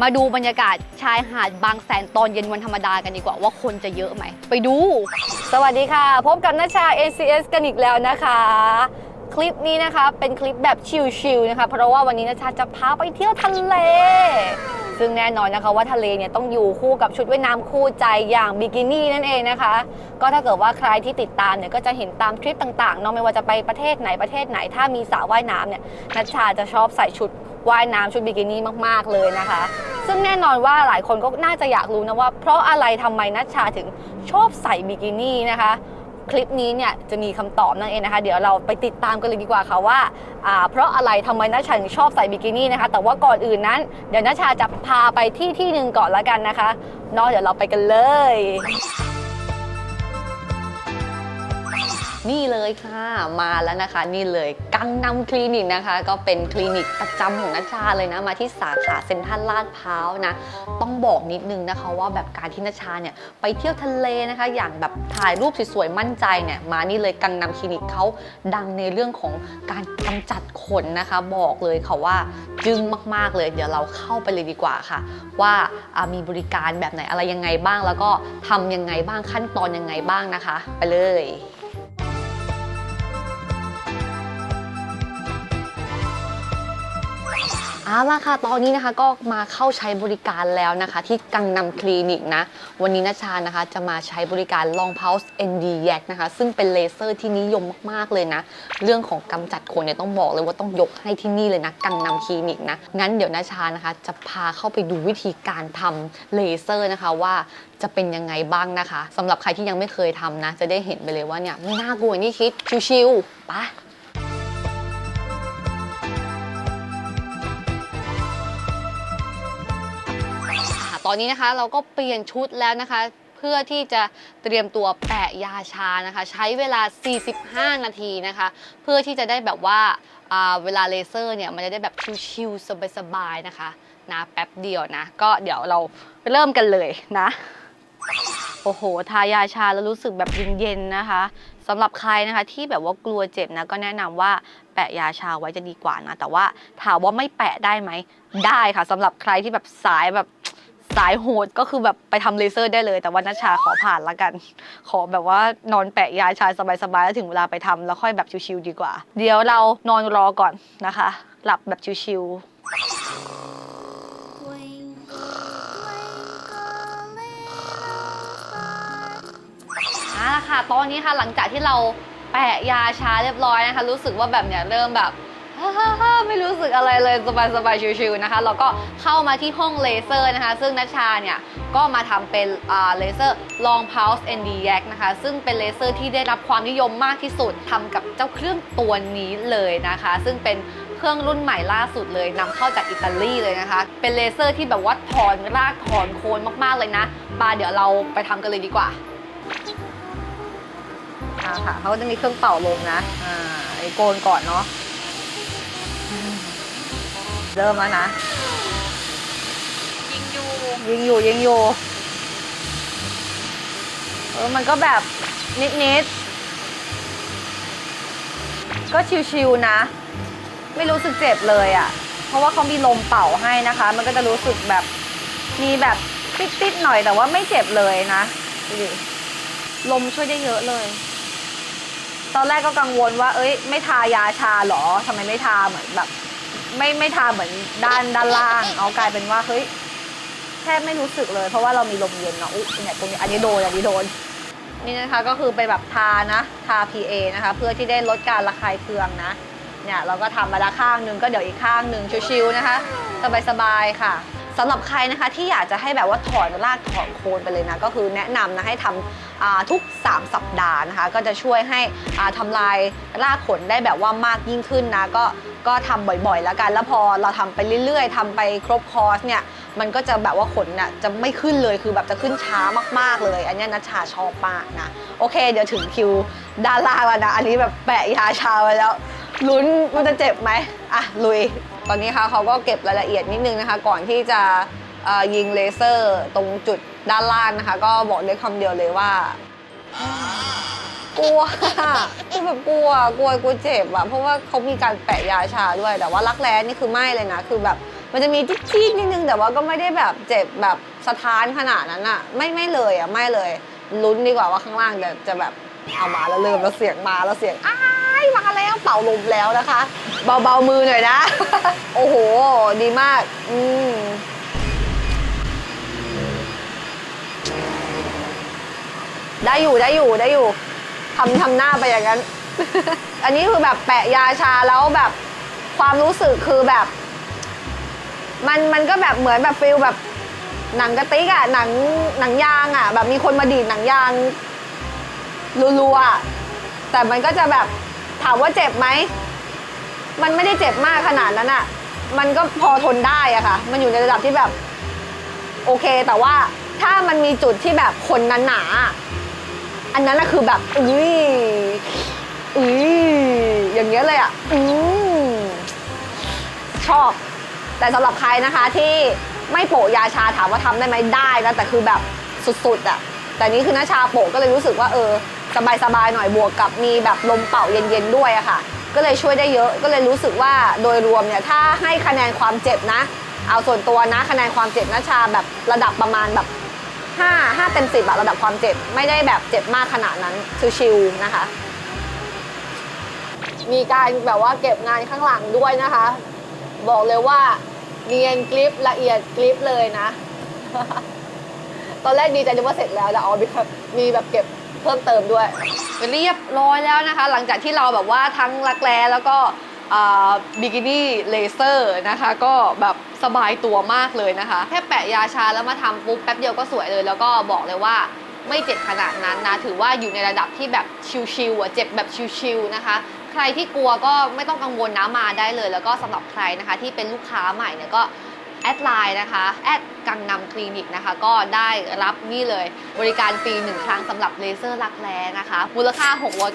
มาดูบรรยากาศชายหาดบางแสนตอนเย็นวันธรรมดากันดีกว่าว่าคนจะเยอะไหม ไปดู สวัสดีค่ะ พบกับนัชชา NCS กันอีกแล้วนะคะ คลิปนี้นะคะเป็นคลิปแบบชิลๆนะคะ เพราะว่าวันนี้นัชชาจะพาไปเที่ยวทะเล ซึ่งแน่นอนนะคะว่าทะเลเนี่ยต้องอยู่คู่กับชุดว่ายน้ำคู่ใจอย่างบิกินี่นั่นเองนะคะ ก็ถ้าเกิดว่าใครที่ติดตามเนี่ยก็จะเห็นตามทริปต่างๆเนาะไม่ว่าจะไปประเทศไหนประเทศไหน ถ้ามีสระว่ายน้ำเนี่ยนัชชาจะชอบใส่ชุด ว่ายน้ำชุดบิกินี่มากๆเลยนะคะ ซึ่งแน่นอนว่าหลายคนก็น่าจะอยากรู้นะว่า เพราะอะไรทำไมนัชชาถึงชอบใส่บิกินี่นะคะคลิปนี้เนี่ยจะมีคำตอบนั่นเองนะคะ เดี๋ยวเราไปติดตามกันเลยดีกว่าค่ะว่าอ่าเพราะอะไรทำไมนัชชาถึงชอบใส่บิกินี่นะคะ แต่ว่าก่อนอื่นนั้น เดี๋ยวนัชชาจะพาไปที่ที่หนึ่งก่อนละกันนะคะเนาะเดี๋ยวเราไปกันเลย นี่เลยค่ะมาแล้วนะคะนี่เลยกังนำคลินิกนะคะ ก็เป็นคลินิกประจำของนัชชาเลยนะมาที่สาขาเซ็นทรัลลาดพร้าวนะ ต้องบอกนิดนึงนะคะว่าแบบการที่นัชชาเนี่ยไปเที่ยวทะเลนะคะ อย่างแบบถ่ายรูปสวยๆมั่นใจเนี่ยมานี่เลยกังนำคลินิกเขาดังในเรื่องของการกำจัดขนนะคะ บอกเลยค่ะว่าจึ้งมากๆเลย เดี๋ยวเราเข้าไปเลยดีกว่าค่ะ ว่าอ่ามีบริการแบบไหนอะไรยังไงบ้าง แล้วก็ทำยังไงบ้างขั้นตอนยังไงบ้างนะคะ ไปเลย เอาล่ะค่ะ ตอนนี้นะคะก็มาเข้าใช้บริการแล้วนะคะ ที่กังนำคลินิกนะ วันนี้นาชานะคะจะมาใช้บริการ Long Pulse ND Yak นะคะ ซึ่งเป็นเลเซอร์ที่นิยมมาก ๆ เลยนะ เรื่องของกำจัดขนเนี่ยต้องบอกเลยว่าต้องยกให้ที่นี่เลยนะ กังนำคลินิกนะ งั้นเดี๋ยวนาชานะคะจะพาเข้าไปดูวิธีการทำเลเซอร์นะคะว่าจะเป็นยังไงบ้างนะคะสำหรับใครที่ยังไม่เคยทำนะ จะได้เห็นไปเลยว่าเนี่ยไม่น่ากลัวอย่างที่คิดชิวๆปะ ตอนนี้นะคะเราก็เปลี่ยนชุดแล้วนะคะ เพื่อที่จะเตรียมตัวแปะยาชานะคะ ใช้เวลา 45 นาทีนะคะ เพื่อที่จะได้แบบว่าอ่าเวลาเลเซอร์เนี่ยมันจะได้แบบชิวๆสบายๆนะคะนะแป๊บเดียวนะ ก็เดี๋ยวเราไปเริ่มกันเลยนะโอ้โห ทายาชาแล้วรู้สึกแบบเย็นๆนะคะสำหรับใครนะคะที่แบบว่ากลัวเจ็บนะก็แนะนำว่าแปะยาชาไว้จะดีกว่านะ แต่ว่าถามว่าไม่แปะได้ไหม ได้ค่ะสำหรับใครที่แบบสายแบบ สายโหดก็คือแบบไปทำเลเซอร์ได้เลย แต่ว่านัชชาขอผ่านละกัน ขอแบบว่านอนแปะยาชาสบายๆแล้วถึงเวลาไปทำแล้วค่อยแบบชิวๆดีกว่า เดี๋ยวเรานอนรอก่อนนะคะ หลับแบบชิวๆอาละค่ะ ตอนนี้ค่ะหลังจากที่เราแปะยาชาเรียบร้อยนะคะ รู้สึกว่าแบบเนี่ยเริ่มแบบ ไม่รู้สึกอะไรเลยสบายๆชิวๆนะคะเราก็เข้ามาที่ห้องเลเซอร์นะคะ ซึ่งนัชชาเนี่ยก็มาทำเป็นเลเซอร์ long pulse ND Yak นะคะ ซึ่งเป็นเลเซอร์ที่ได้รับความนิยมมากที่สุดทำกับเจ้าเครื่องตัวนี้เลยนะคะ ซึ่งเป็นเครื่องรุ่นใหม่ล่าสุดเลยนำเข้าจากอิตาลีเลยนะคะ เป็นเลเซอร์ที่แบบว่าถอนรากถอนโคนมากๆเลยนะปาเดี๋ยวเราไปทำกันเลยดีกว่าอ่าค่ะเขาจะมีเครื่องเป่าลมนะอ่าไอโกนก่อนเนาะ เริ่มแล้วนะ ยิงอยู่ยิงอยู่ยิงอยู่เออมันก็แบบนิดนิดๆ ก็ชิวๆนะ ไม่รู้สึกเจ็บเลยอะ่ะ เพราะว่าเขามีลมเป่าให้นะคะ มันก็จะรู้สึกแบบมีแบบติดๆหน่อยแต่ว่าไม่เจ็บเลยนะดูดิลมช่วยได้เยอะเลย ตอนแรกก็กังวลว่า เอ้ย ไม่ทายาชาเหรอทำไมไม่ทาเหมือนแบบ ไม่ไม่ทาเหมือนด้านด้านล่าง เอากลายเป็นว่าเฮ้ยแทบไม่รู้สึกเลย เพราะว่าเรามีลมเย็นเนาะอุ๊ยเนี่ยตรงนี้อันนี้โดนอันนี้โดนนี่นะคะก็คือไปแบบทานะทา PA นะคะ เพื่อที่ได้ลดการระคายเคืองนะเนี่ยเราก็ทำมาละข้างนึงก็เดี๋ยวอีกข้างหนึ่งชิวๆนะคะสบายๆค่ะ สำหรับใครนะคะที่อยากจะให้แบบว่าถอนรากถอนโคนไปเลยนะก็คือแนะนำนะให้ทำทุก 3 สัปดาห์นะคะก็จะช่วยให้อ่าทำลายรากขนได้แบบว่ามากยิ่งขึ้นนะก็ก็ทำบ่อยๆ แล้วกัน แล้วพอเราทำไปเรื่อยๆทำไปครบคอร์สเนี่ย มันก็จะแบบว่าขนน่ะจะไม่ขึ้นเลย คือแบบจะขึ้นช้ามากๆเลย อันนี้นัชชาชอบมากนะ โอเค เดี๋ยวถึงคิวด้านล่างแล้วนะ อันนี้แบบแปะยาชาไว้แล้ว ลุ้นมันจะเจ็บไหมอะ ลุย อนนี้ค่ะเขาก็เก็บรายละเอียดนิดนึงนะคะ ก่อนที่จะยิงเลเซอร์ตรงจุดด้านล่างนะคะ ก็บอกได้คำเดียวเลยว่ากลัวคือแบบกลัวกลัวกลัวเจ็บอะเพราะว่าเขามีการแปะยาชาด้วย แต่ว่ารักแร้นี่คือไม่เลยนะ คือแบบมันจะมีจี๊ดๆนิดนึง แต่ว่าก็ไม่ได้แบบเจ็บแบบสะท้านขนาดนั้นอะไม่ไม่เลยอะไม่เลย ลุ้นดีกว่าว่าข้างล่างจะจะแบบ เอามาแล้วเริ่มแล้วเสียงมาแล้วเสียงอ้ายมาแล้วเป่าลมแล้วนะคะ เบาๆมือหน่อยนะ โอ้โห ดีมาก อืมได้อยู่ได้อยู่ได้อยู่ทำทำหน้าไปอย่างนั้น อันนี้คือแบบแปะยาชาแล้วแบบความรู้สึกคือแบบ มันมันก็แบบเหมือนแบบฟิลแบบหนังกระติกอะหนังหนังยางอะแบบมีคนมาดีดหนังยาง รัวๆแต่มันก็จะแบบถามว่าเจ็บไหม มันไม่ได้เจ็บมากขนาดนั้นอะมันก็พอทนได้อะค่ะ มันอยู่ในระดับที่แบบ โอเค แต่ว่าถ้ามันมีจุดที่แบบคนหนาๆอันนั้นนะคือแบบอุ้ยอุ้ยอย่างเงี้ยเลยอะอืมชอบ แต่สำหรับใครนะคะที่ไม่โปะยาชาถามว่าทำได้ไหมได้นะแต่คือแบบสุดๆอะแต่นี้คือน้าชาโปะก็เลยรู้สึกว่าเออ สบายๆหน่อยบวกกับมีแบบลมเป่าเย็นๆด้วยอะค่ะ ก็เลยช่วยได้เยอะก็เลยรู้สึกว่าโดยรวมเนี่ยถ้าให้คะแนนความเจ็บนะ เอาส่วนตัวนะคะแนนความเจ็บนาชาแบบระดับประมาณแบบ5 5เต็ม10อะระดับความเจ็บไม่ได้แบบเจ็บมากขนาดนั้นชิวๆนะคะ มีการแบบว่าเก็บงานข้างหลังด้วยนะคะ บอกเลยว่าเนียนกริปละเอียดกริปเลยนะ ตอนแรกดีใจนึกว่าเสร็จแล้วแต่อ๋อมีแบบเก็บ เพิ่มเติมด้วย เรียบร้อยแล้วนะคะ หลังจากที่เราแบบว่าทั้งรักแร้แล้วก็บิกินี่เลเซอร์นะคะ ก็แบบสบายตัวมากเลยนะคะ แค่แปะยาชาแล้วมาทำปุ๊บแป๊บเดียวก็สวยเลย แล้วก็บอกเลยว่าไม่เจ็บขนาดนั้นนะ ถือว่าอยู่ในระดับที่แบบชิวๆอะเจ็บแบบชิวๆนะคะ ใครที่กลัวก็ไม่ต้องกังวลนะมาได้เลย แล้วก็สำหรับใครนะคะ ที่เป็นลูกค้าใหม่เนี่ยก็ แอดไลน์นะคะแอดกังนำคลินิกนะคะ ก็ได้รับนี่เลยบริการฟรีหนึ่งครั้งสำหรับเลเซอร์รักแร้นะคะ มูลค่า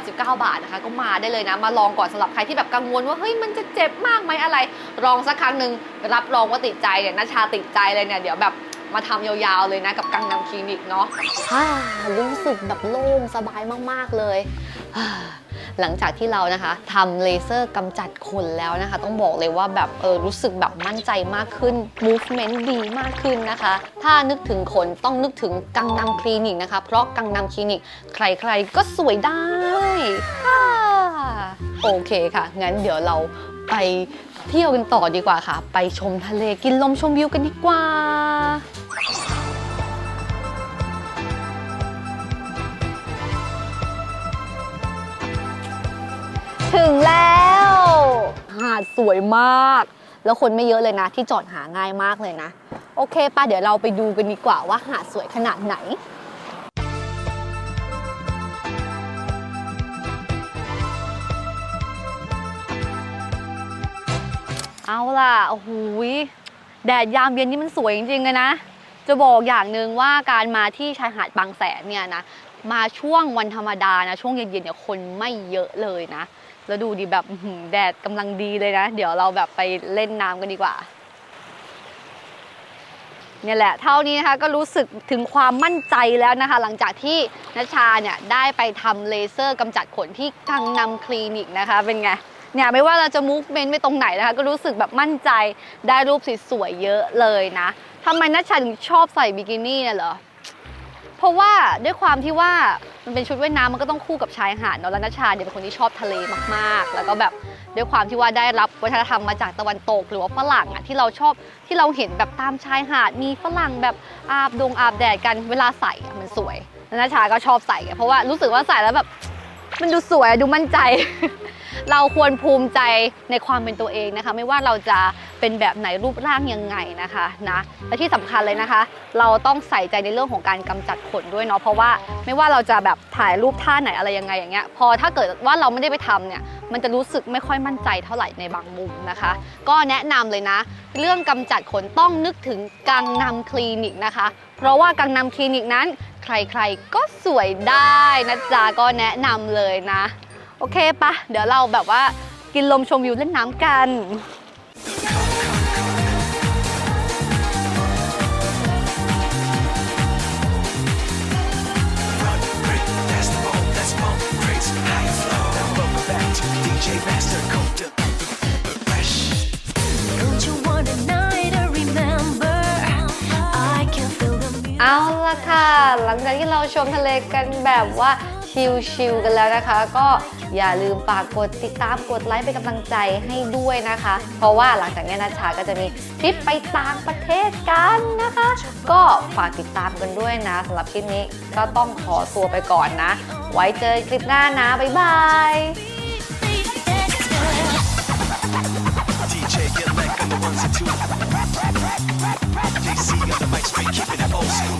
699 บาทนะคะ ก็มาได้เลยนะ มาลองก่อนสำหรับใครที่แบบกังวลว่า เฮ้ย มันจะเจ็บมากไหมอะไร ลองสักครั้งหนึ่งรับรองว่าติดใจเนี่ยนาชาติดใจเลยเนี่ย เดี๋ยวแบบมาทำยาวๆเลยนะกับกังนำคลินิกเนาะอ่ารู้สึกแบบโล่งสบายมากๆเลย หลังจากที่เรานะคะทำเลเซอร์กำจัดขนแล้วนะคะ ต้องบอกเลยว่าแบบเออรู้สึกแบบมั่นใจมากขึ้น movement ดีมากขึ้นนะคะ ถ้านึกถึงขนต้องนึกถึงกังนำคลินิกนะคะ เพราะกังนำคลินิก ใครๆก็สวยได้ค่ะโอเคค่ะ งั้นเดี๋ยวเราไปเที่ยวกันต่อดีกว่าค่ะ ไปชมทะเลกินลมชมวิวกันดีกว่า ถึงแล้ว หาดสวยมาก แล้วคนไม่เยอะเลยนะ ที่จอดหาง่ายมากเลยนะ โอเคป่ะเดี๋ยวเราไปดูกันดีกว่าว่าหาดสวยขนาดไหนเอาล่ะ โอ้โหแดดยามเย็นนี่มันสวยจริงๆเลยนะ จะบอกอย่างหนึ่งว่าการมาที่ชายหาดบางแสนเนี่ยนะ มาช่วงวันธรรมดานะ ช่วงเย็นๆเนี่ยคนไม่เยอะเลยนะ แล้วดูดีแบบแดดกำลังดีเลยนะ เดี๋ยวเราแบบไปเล่นน้ำกันดีกว่าเนี่ยแหละเท่านี้นะคะก็รู้สึกถึงความมั่นใจแล้วนะคะ หลังจากที่นัชชาเนี่ยได้ไปทำเลเซอร์กำจัดขนที่กังนำคลินิกนะคะ เป็นไงเนี่ยไม่ว่าเราจะมูฟเมนต์ไปตรงไหนนะคะ ก็รู้สึกแบบมั่นใจได้รูปสวยๆเยอะเลยนะทำไมนัชชาถึงชอบใส่บิกินี่เนี่ยเหรอ เพราะว่าด้วยความที่ว่ามันเป็นชุดว่ายน้ำมันก็ต้องคู่กับชายหาดเนาะแล้วนัชชาเนี่ยเป็นคนที่ชอบทะเลมากๆ แล้วก็แบบด้วยความที่ว่าได้รับวัฒนธรรมมาจากตะวันตก หรือว่าฝรั่งอะที่เราชอบที่เราเห็นแบบตามชายหาดมีฝรั่งแบบอาบดงอาบแดดกันเวลาใส่อะมันสวยแล้วนัชชาก็ชอบใส่เพราะว่ารู้สึกว่าใส่แล้วแบบมันดูสวยดูมั่นใจ เราควรภูมิใจในความเป็นตัวเองนะคะ ไม่ว่าเราจะเป็นแบบไหนรูปร่างยังไงนะคะนะและที่สำคัญเลยนะคะ เราต้องใส่ใจในเรื่องของการกำจัดขนด้วยเนาะเพราะว่าไม่ว่าเราจะแบบถ่ายรูปท่าไหนอะไรยังไงอย่างเงี้ยพอถ้าเกิดว่าเราไม่ได้ไปทำเนี่ยมันจะรู้สึกไม่ค่อยมั่นใจเท่าไหร่ในบางมุมนะคะ ก็แนะนำเลยนะ เรื่องกำจัดขนต้องนึกถึงกังนำคลินิกนะคะ เพราะว่ากังนำคลินิกนั้น ใครๆก็สวยได้นะจ๊ะก็แนะนำเลยนะ โอเคปะเดี๋ยวเราแบบว่ากินลมชมวิวเล่นน้ำกันเอาละค่ะ หลังจากที่เราชมทะเลกันแบบว่าชิลๆกันแล้วนะคะ ก็ อย่าลืมฝากกดติดตามกดไลค์เป็นกำลังใจให้ด้วยนะคะ เพราะว่าหลังจากนี้นาชาก็จะมีทริปไปต่างประเทศกันนะคะ ก็ฝากติดตามกันด้วยนะสำหรับคลิปนี้ก็ต้องขอตัวไปก่อนนะ ไว้เจอคลิปหน้านะ บ๊ายบาย DJ get like on the ones and twos. JC on the mic straight keeping it old school.